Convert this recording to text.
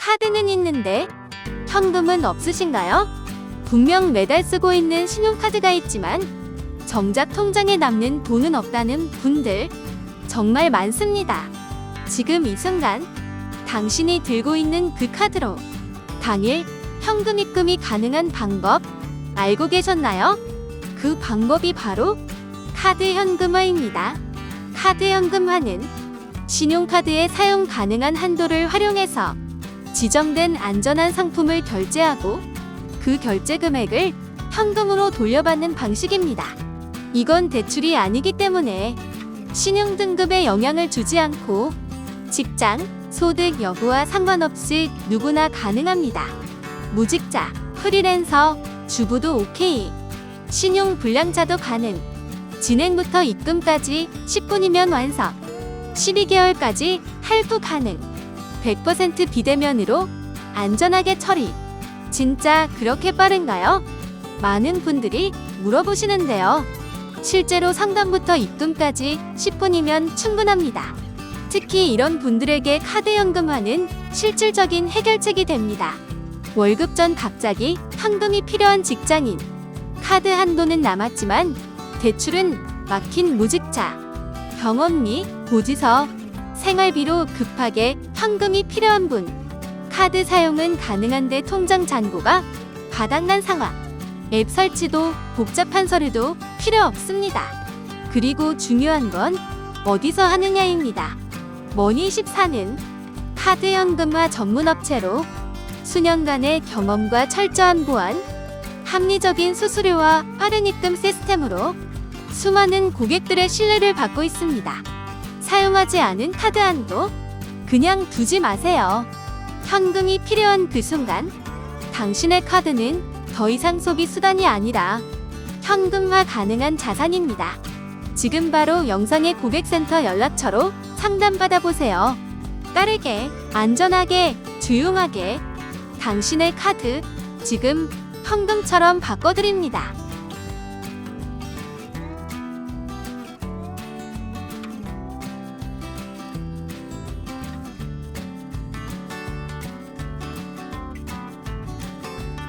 카드는 있는데 현금은 없으신가요? 분명 매달 쓰고 있는 신용카드가 있지만 정작 통장에 남는 돈은 없다는 분들 정말 많습니다. 지금 이 순간 당신이 들고 있는 그 카드로 당일 현금 입금이 가능한 방법 알고 계셨나요? 그 방법이 바로 카드 현금화입니다. 카드 현금화는 신용카드의 사용 가능한 한도를 활용해서 지정된 안전한 상품을 결제하고 그 결제 금액을 현금으로 돌려받는 방식입니다. 이건 대출이 아니기 때문에 신용 등급에 영향을 주지 않고 직장, 소득 여부와 상관없이 누구나 가능합니다. 무직자, 프리랜서, 주부도 오케이. 신용 불량자도 가능. 진행부터 입금까지 10분이면 완성. 12개월까지 할부 가능. 100% 비대면으로 안전하게 처리. 진짜 그렇게 빠른가요? 많은 분들이 물어보시는데요. 실제로 상담부터 입금까지 10분이면 충분합니다. 특히 이런 분들에게 카드 현금화는 실질적인 해결책이 됩니다. 월급 전 갑자기 현금이 필요한 직장인. 카드 한도는 남았지만 대출은 막힌 무직자. 병원비, 고지서, 생활비로 급하게 현금이 필요한 분. 카드 사용은 가능한데 통장 잔고가 바닥난 상황. 앱 설치도 복잡한 서류도 필요 없습니다. 그리고 중요한 건 어디서 하느냐입니다. 머니14는 카드 현금화 전문 업체로 수년간의 경험과 철저한 보안, 합리적인 수수료와 빠른 입금 시스템으로 수많은 고객들의 신뢰를 받고 있습니다. 사용하지 않은 카드 한도 그냥 두지 마세요. 현금이 필요한 그 순간 당신의 카드는 더 이상 소비 수단이 아니라 현금화 가능한 자산입니다. 지금 바로 영상의 고객센터 연락처로 상담받아 보세요. 빠르게, 안전하게, 조용하게 당신의 카드 지금 현금처럼 바꿔드립니다.